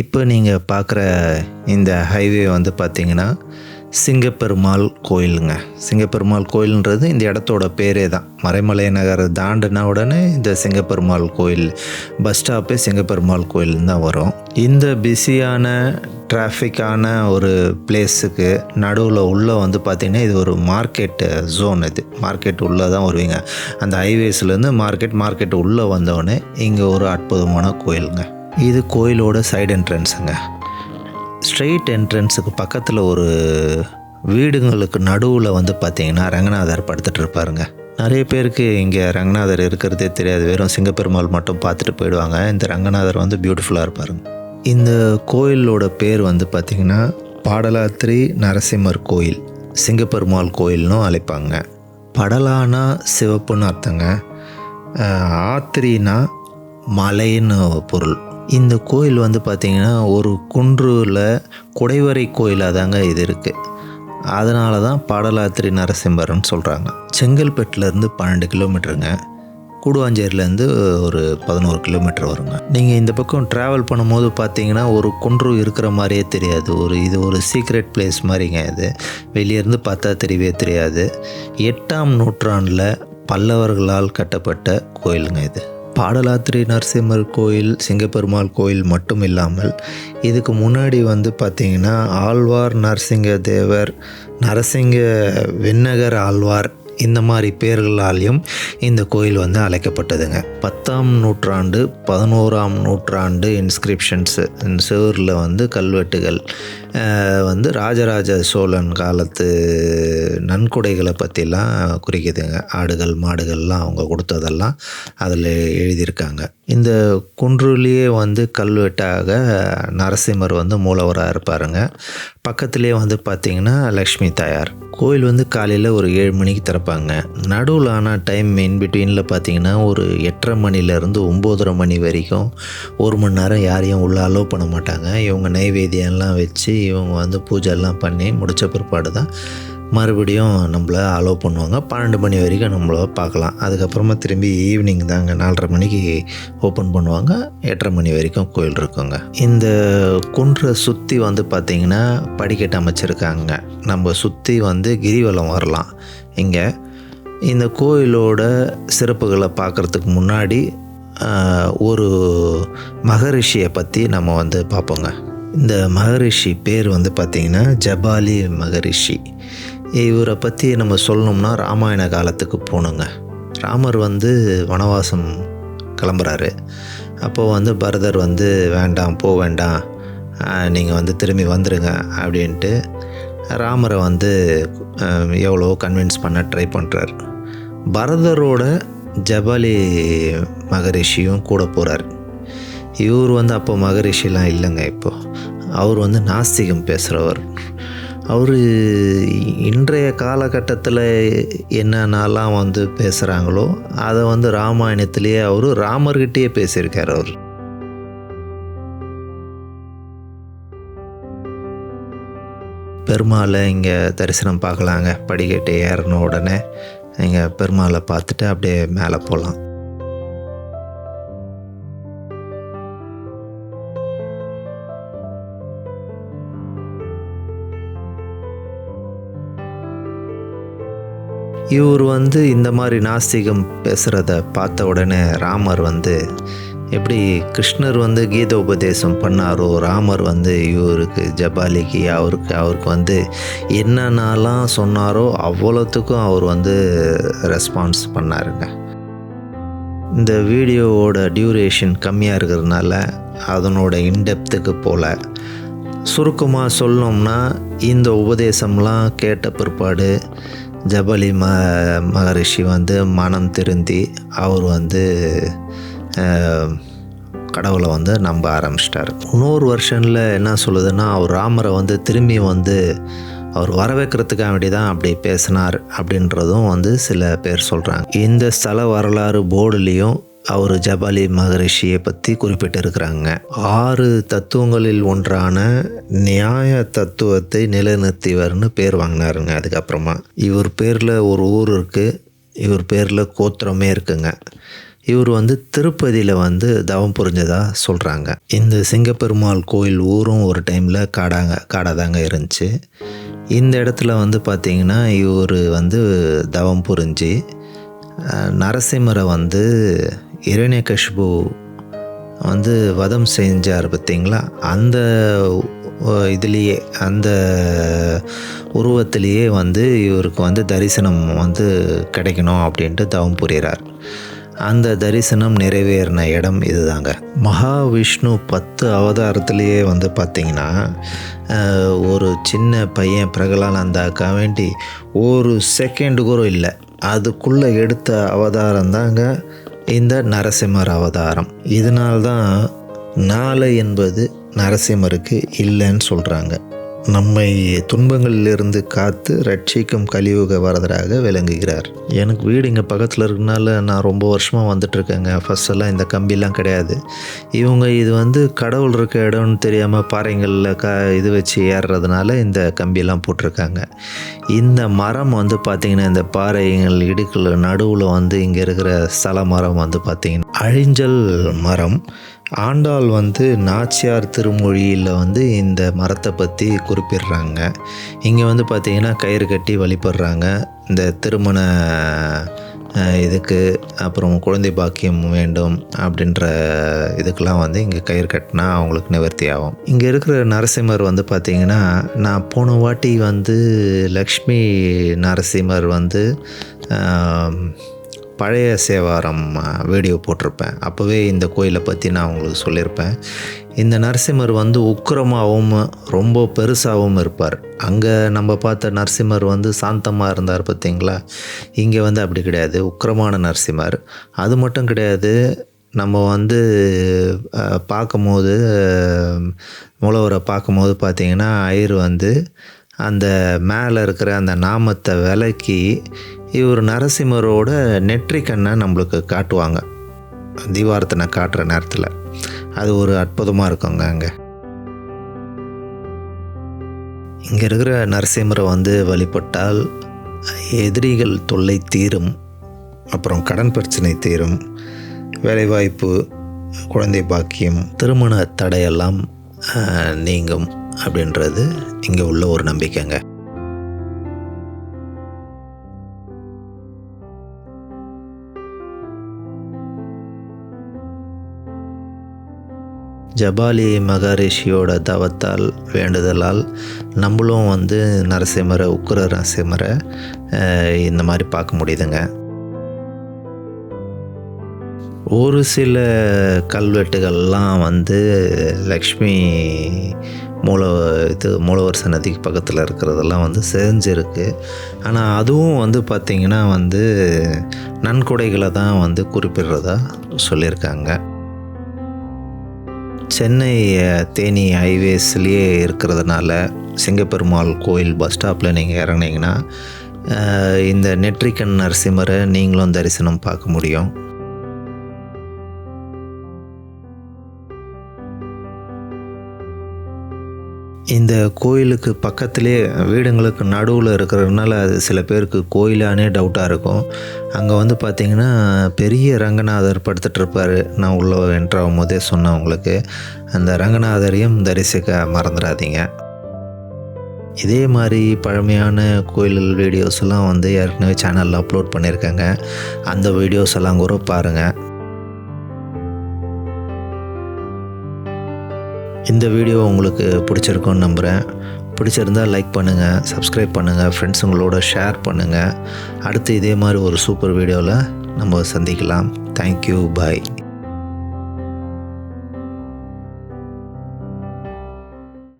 இப்போ நீங்கள் பார்க்குற இந்த ஹைவே வந்து பார்த்தீங்கன்னா சிங்கப்பெருமாள் கோயிலுங்க. சிங்கப்பெருமாள் கோயில்ன்றது இந்த இடத்தோட பேரே தான். மறைமலை நகர் தாண்டினா உடனே இந்த சிங்கப்பெருமாள் கோயில் பஸ் ஸ்டாப்பே சிங்கப்பெருமாள் கோயில் தான் வரும். இந்த பிஸியான டிராஃபிக்கான ஒரு பிளேஸுக்கு நடுவில் உள்ளே வந்து பார்த்திங்கன்னா இது ஒரு மார்க்கெட் ஜோன் இது. மார்க்கெட் உள்ளே தான் வருவீங்க. அந்த ஹைவேஸ்லேருந்து மார்க்கெட் மார்க்கெட் உள்ளே வந்தோடனே இங்கே ஒரு அற்புதமான கோயிலுங்க. இது கோயிலோட சைடு என்ட்ரன்ஸுங்க ஸ்ட்ரெயிட் என்ட்ரன்ஸுக்கு பக்கத்தில் ஒரு வீடுங்களுக்கு நடுவில் வந்து பார்த்தீங்கன்னா ரங்கநாதர் படுத்துட்டு இருப்பாருங்க. நிறைய பேருக்கு இங்கே ரங்கநாதர் இருக்கிறதே தெரியாது. வெறும் சிங்கப்பெருமாள் மட்டும் பார்த்துட்டு போயிடுவாங்க. இந்த ரங்கநாதர் வந்து பியூட்டிஃபுல்லாக இருப்பாருங்க. இந்த கோயிலோட பேர் வந்து பார்த்திங்கன்னா பாடலாத்திரி நரசிம்மர் கோயில் சிங்கப்பெருமாள் கோயில்னும் அழைப்பாங்க. படலானா சிவப்புன்னு அர்த்தங்க. ஆத்திரினா மலைன்னு பொருள். இந்த கோயில் வந்து பார்த்திங்கன்னா ஒரு குன்றுல குடைவரை கோயிலாக தாங்க இது இருக்குது அதனால தான் பாடலாத்திரி நரசிம்மர்னு சொல்கிறாங்க செங்கல்பட்டுலேருந்து பன்னெண்டு கிலோமீட்டருங்க. கூடுவாஞ்சேரியிலேருந்து ஒரு பதினோரு கிலோமீட்டர் வருங்க. நீங்கள் இந்த பக்கம் ட்ராவல் பண்ணும்போது பார்த்தீங்கன்னா ஒரு குன்று இருக்கிற மாதிரியே தெரியாது. ஒரு இது ஒரு சீக்ரெட் பிளேஸ் மாதிரிங்க இது. வெளியேருந்து பார்த்தா தெரியவே தெரியாது. எட்டாம் நூற்றாண்டில் பல்லவர்களால் கட்டப்பட்ட கோயிலுங்க இது. பாடலாத்திரி நரசிம்மர் கோயில் சிங்கப்பெருமாள் கோயில் மட்டும் இல்லாமல் இதுக்கு முன்னாடி வந்து பார்த்திங்கன்னா ஆழ்வார் நரசிங்க தேவர் நரசிங்க விண்ணகர் ஆழ்வார் இந்த மாதிரி பேர்களாலையும் இந்த கோயில் வந்து அழைக்கப்பட்டதுங்க. பத்தாம் நூற்றாண்டு பதினோராம் நூற்றாண்டு இன்ஸ்கிரிப்ஷன்ஸு செவரில் வந்து கல்வெட்டுகள் வந்து ராஜராஜ சோழன் காலத்து நன்கொடைகளை பற்றிலாம் குறிக்குதுங்க. ஆடுகள் மாடுகள்லாம் அவங்க கொடுத்ததெல்லாம் அதில் எழுதியிருக்காங்க. இந்த குன்றுலேயே வந்து கல்வெட்டாக நரசிம்மர் வந்து மூலவராக இருப்பாருங்க. பக்கத்துலேயே வந்து பார்த்திங்கன்னா லக்ஷ்மி தாயார். கோயில் வந்து காலையில் ஒரு ஏழு மணிக்கு திறப்பாங்க. நடுவில் ஆனால் டைம் இன் பிட்வீனில் பார்த்திங்கன்னா ஒரு எட்டரை மணிலேருந்து ஒம்போதரை மணி வரைக்கும் ஒரு மணி நேரம் யாரையும் உள்ளே அலோவ் பண்ண மாட்டாங்க. இவங்க நைவேத்தியம்லாம் வச்சு இவங்க வந்து பூஜைலாம் பண்ணி முடித்த பிற்பாடு தான் மறுபடியும் நம்மள அலோவ் பண்ணுவாங்க. பன்னெண்டு மணி வரைக்கும் நம்மள பார்க்கலாம். அதுக்கப்புறமா திரும்பி ஈவினிங் தாங்க நாலரை மணிக்கு ஓப்பன் பண்ணுவாங்க. எட்டரை மணி வரைக்கும் கோயில் இருக்குங்க. இந்த குன்றை சுற்றி வந்து பார்த்திங்கன்னா படிக்கட்டு அமைச்சிருக்காங்க. நம்ம சுற்றி வந்து கிரிவலம் வரலாம். இங்கே இந்த கோயிலோட சிறப்புகளை பார்க்குறதுக்கு முன்னாடி ஒரு மகரிஷியை பற்றி நம்ம வந்து பார்ப்போங்க. இந்த மகரிஷி பேர் வந்து பார்த்திங்கன்னா ஜபாலி மகரிஷி. இவரை பற்றி நம்ம சொல்லணும்னா ராமாயண காலத்துக்கு போகணுங்க. ராமர் வந்து வனவாசம் கிளம்புறாரு. அப்போது வந்து பரதர் வந்து வேண்டாம் போக வேண்டாம் நீங்கள் வந்து திரும்பி வந்துடுங்க அப்படின்ட்டு ராமரை வந்து எவ்வளோ கன்வின்ஸ் பண்ண ட்ரை பண்ணுறார் பரதரோட ஜபாலி மகரிஷியும் கூட போகிறார் இவர் வந்து அப்போ மகரிஷிலாம் இல்லைங்க இப்போது அவர் வந்து நாஸ்திகம் பேசுகிறவர் அவர் இன்றைய காலகட்டத்தில் என்னென்னலாம் வந்து பேசுகிறாங்களோ அதை வந்து ராமாயணத்திலேயே அவர் ராமர்கிட்டயே பேசியிருக்கார் அவர். பெருமாளை இங்கே தரிசனம் பார்க்கலாங்க. படிக்கட்டு ஏறின உடனே இங்கே பெருமாளை பார்த்துட்டு அப்படியே மேலே போகலாம். இவர் வந்து இந்த மாதிரி நாஸ்திகம் பேசுகிறத பார்த்த உடனே ராமர் வந்து எப்படி கிருஷ்ணர் வந்து கீத உபதேசம் பண்ணாரோ ராமர் வந்து இவருக்கு ஜபாலிக்கு அவருக்கு அவருக்கு வந்து என்னென்னலாம் சொன்னாரோ அவ்வளோத்துக்கும் அவர் வந்து ரெஸ்பான்ஸ் பண்ணாருங்க. இந்த வீடியோவோட டியூரேஷன் கம்மியாக இருக்கிறதுனால அதனோட இன்டெப்த்துக்கு போல். சுருக்கமாக சொல்லணும்னா இந்த உபதேசம்லாம் கேட்ட பிற்பாடு ஜபலி ம மகரிஷி வந்து மனம் திருந்தி அவர் வந்து கடவுளை வந்து நம்ப ஆரம்பிச்சிட்டார். இன்னொரு வருஷனில் என்ன சொல்லுதுன்னா அவர் ராமரை வந்து திரும்பி வந்து அவர் வர வைக்கிறதுக்காக வேண்டி தான் அப்படி பேசினார் அப்படின்றதும் வந்து சில பேர் சொல்கிறாங்க இந்த ஸ்தல வரலாறு போர்டுலேயும் அவர் ஜபாலி மகரிஷியை பற்றி குறிப்பிட்டிருக்கிறாங்க. ஆறு தத்துவங்களில் ஒன்றான நியாய தத்துவத்தை நிலைநிறுத்தியவர்னு பேர் வாங்கினாருங்க அதுக்கப்புறமா. இவர் பேரில் ஒரு ஊர் இருக்குது இவர் பேரில் கோத்திரமே இருக்குங்க. இவர் வந்து திருப்பதியில் வந்து தவம் புரிஞ்சதாக சொல்கிறாங்க இந்த சிங்கப்பெருமாள் கோயில் ஊரும் ஒரு டைமில் காடாங்க காடாதாங்க இருந்துச்சு. இந்த இடத்துல வந்து பார்த்திங்கன்னா இவர் வந்து தவம் புரிஞ்சு நரசிம்மரை வந்து இரணியகஷ்பு வந்து வதம் செஞ்சார் பார்த்தீங்களா? அந்த இதுலேயே அந்த உருவத்திலேயே வந்து இவருக்கு வந்து தரிசனம் வந்து கிடைக்கணும் அப்படின்ட்டு தவம் புரிகிறார் அந்த தரிசனம் நிறைவேறின இடம் இதுதாங்க. மகாவிஷ்ணு பத்து அவதாரத்திலேயே வந்து பார்த்திங்கன்னா ஒரு சின்ன பையன் பிரகலானந்தாக்கா வேண்டி ஒரு செகண்டு கூட இல்லை. அதுக்குள்ளே எடுத்த அவதாரம் தாங்க இந்த நரசிம்மர் அவதாரம். இதனால்தான் நாலு என்பது நரசிம்மருக்கு இல்லைன்னு சொல்கிறாங்க நம்மை துன்பங்களிலிருந்து காத்து ரட்சிக்கும் கலியுக வரதராக விளங்குகிறார். எனக்கு வீடு இங்கே பக்கத்தில் இருக்கனால நான் ரொம்ப வருஷமாக வந்துட்டுருக்கேங்க. ஃபஸ்ட்டெல்லாம் இந்த கம்பிலாம் கிடையாது. இவங்க இது வந்து கடவுள் இருக்க இடம்னு தெரியாமல் பாறைங்களில் க இது வச்சு ஏறுறதுனால இந்த கம்பியெல்லாம் போட்டிருக்காங்க. இந்த மரம் வந்து பார்த்திங்கன்னா இந்த பாறைகள் இடுக்கில் நடுவில் வந்து இங்கே இருக்கிற ஸ்தல மரம் வந்து பார்த்திங்கன்னா அழிஞ்சல் மரம். ஆண்டாள் வந்து நாச்சியார் திருமொழியில் வந்து இந்த மரத்தை பற்றி குறிப்பிடுறாங்க. இங்கே வந்து பார்த்திங்கன்னா கயிறு கட்டி வழிபடுறாங்க. இந்த திருமண இதுக்கு அப்புறம் குழந்தை பாக்கியம் வேண்டும் அப்படின்ற இதுக்கெல்லாம் வந்து இங்கே கயிறு கட்டினா அவங்களுக்கு நிவர்த்தி ஆகும். இங்கே இருக்கிற நரசிம்மர் வந்து பார்த்திங்கன்னா நான் போன வாட்டி வந்து லக்ஷ்மி நரசிம்மர் வந்து பழைய சேவாரம் வீடியோ போட்டிருப்பேன். அப்போவே இந்த கோயிலை பற்றி நான் உங்களுக்கு சொல்லியிருப்பேன். இந்த நரசிம்மர் வந்து உக்கிரமாகவும் ரொம்ப பெருசாகவும் இருப்பார். அங்கே நம்ம பார்த்த நரசிம்மர் வந்து சாந்தமாக இருந்தார் பார்த்தீங்களா? இங்கே வந்து அப்படி கிடையாது. உக்கிரமான நரசிம்மர். அது மட்டும் கிடையாது. நம்ம வந்து பார்க்கும்போது மூலவரை பார்க்கும்போது பார்த்தீங்கன்னா ஐயர் வந்து அந்த மேலே இருக்கிற அந்த நாமத்தை விலக்கி இவர் நரசிம்மரோட நெற்றிக்கண்ணை நம்மளுக்கு காட்டுவாங்க. தீபாரத்தனை காட்டுற நேரத்தில். அது ஒரு அற்புதமாக இருக்குங்க அங்கே. இங்கே இருக்கிற நரசிம்மரை வந்து வழிபட்டால் எதிரிகள் தொல்லை தீரும் அப்புறம் கடன் பிரச்சனை தீரும் வேலைவாய்ப்பு குழந்தை பாக்கியம் திருமண தடையெல்லாம் நீங்கும். அப்படின்றது இங்கே உள்ள ஒரு நம்பிக்கைங்க. ஜபாலி மகரிஷியோட தவத்தால் வேண்டுதலால் நம்மளும் வந்து நரசிம்மரை உக்கிர நரசிம்மரை இந்த மாதிரி பார்க்க முடியுதுங்க. ஒரு சில கல்வெட்டுகள்லாம் வந்து லக்ஷ்மி மூல இது மூலவர் சன்னதிக்கு பக்கத்தில் இருக்கிறதெல்லாம் வந்து செஞ்சிருக்கு. ஆனால் அதுவும் வந்து பார்த்திங்கன்னா வந்து நன்கொடைகளை தான் வந்து குறிப்பிடுறதா சொல்லியிருக்காங்க. சென்னை தேனி ஹைவேஸ்லேயே இருக்கிறதுனால சிங்கப்பெருமாள் கோயில் பஸ் ஸ்டாப்பில் நீங்கள் இறங்குனீங்கன்னா இந்த நெற்றிக்கண் நரசிம்மரை நீங்களும் தரிசனம் பார்க்க முடியும். இந்த கோயிலுக்கு பக்கத்திலே வீடுங்களுக்கு நடுவில் இருக்கிறதுனால அது சில பேருக்கு கோயிலானே டவுட்டாக இருக்கும். அங்கே வந்து பார்த்திங்கன்னா பெரிய ரங்கநாதர் படுத்துட்ருப்பார் நான் உள்ளே என்ட்ராகும் போதே சொன்னேன் உங்களுக்கு. அந்த ரங்கநாதரையும் தரிசிக்க மறந்துடாதீங்க. இதே மாதிரி பழமையான கோயில் வீடியோஸ் எல்லாம் வந்து ஏற்கனவே சேனலில் அப்லோட் பண்ணியிருக்காங்க. அந்த வீடியோஸ் எல்லாம் கூட பாருங்கள் இந்த வீடியோ உங்களுக்கு பிடிச்சிருக்கும்னு நம்புகிறேன் பிடிச்சிருந்தா லைக் பண்ணுங்கள் சப்ஸ்கிரைப் பண்ணுங்கள் ஃப்ரெண்ட்ஸுங்களோட ஷேர் பண்ணுங்கள் அடுத்து இதே மாதிரி ஒரு சூப்பர் வீடியோவில் நம்ம சந்திக்கலாம். Thank you bye